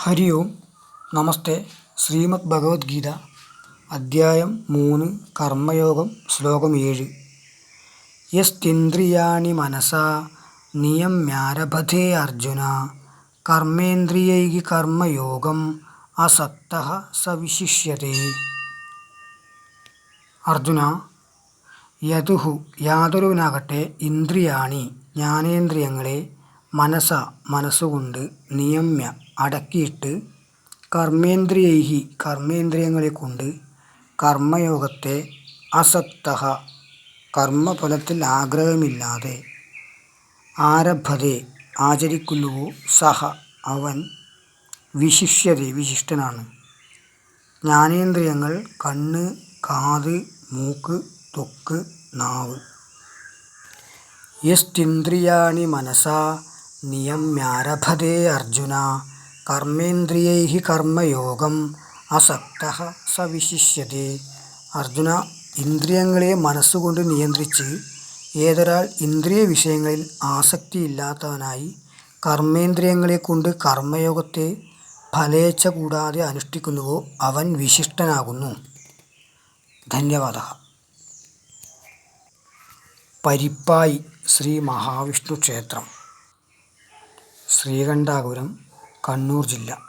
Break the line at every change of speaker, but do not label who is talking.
ഹരി ഓം. നമസ്തേ. ശ്രീമദ് ഭഗവത്ഗീത അദ്ധ്യായം മൂന്ന് കർമ്മയോഗം ശ്ലോകം ഏഴ്. യസ്തിന്ദ്രിയാണി മനസാ നിയമ്യാരഭതേ അർജുന. കർമ്മേന്ദ്രിയൈകി കർമ്മയോഗം അസക്ത സവിശിഷ്യത്തെ വിശിഷ്യത്തെ അർജുന യതുഹു യാതൊരുവിനാകട്ടെ ഇന്ദ്രിയാണി ജ്ഞാനേന്ദ്രിയങ്ങളെ മനസ മനസ്സുകൊണ്ട് നിയമ്യ അടക്കിയിട്ട് കർമ്മേന്ദ്രിയൈഹി കർമ്മേന്ദ്രിയങ്ങളെ കൊണ്ട് കർമ്മയോഗത്തെ അസക്ത കർമ്മഫലത്തിൽ ആഗ്രഹമില്ലാതെ ആരഭതെ ആചരിക്കുന്നുവോ സഹ അവൻ വിശിഷ്യത വിശിഷ്ടനാണ്. ജ്ഞാനേന്ദ്രിയങ്ങൾ കണ്ണ് കാത് മൂക്ക് തൊക്ക് നാവ്. യസ്തിന്ദ്രിയാണി മനസാ നിയമ്യാരഭതേ അർജുന കർമ്മേന്ദ്രിയൈ കർമ്മയോഗം അസക്ത സ വിശിഷ്യത്തെ അർജുന ഇന്ദ്രിയങ്ങളെ മനസ്സുകൊണ്ട് നിയന്ത്രിച്ച് ഏതൊരാൾ ഇന്ദ്രിയ വിഷയങ്ങളിൽ ആസക്തിയില്ലാത്തവനായി കർമ്മേന്ദ്രിയങ്ങളെ കൊണ്ട് കർമ്മയോഗത്തെ ഫലേച്ഛ കൂടാതെ അനുഷ്ഠിക്കുന്നുവോ അവൻ വിശിഷ്ടനാകുന്നു. ധന്യവാദ. പരിപ്പായി ശ്രീ മഹാവിഷ്ണു ക്ഷേത്രം. ശ്രീകണ്ഠാപുരം കണ്ണൂർ ജില്ല.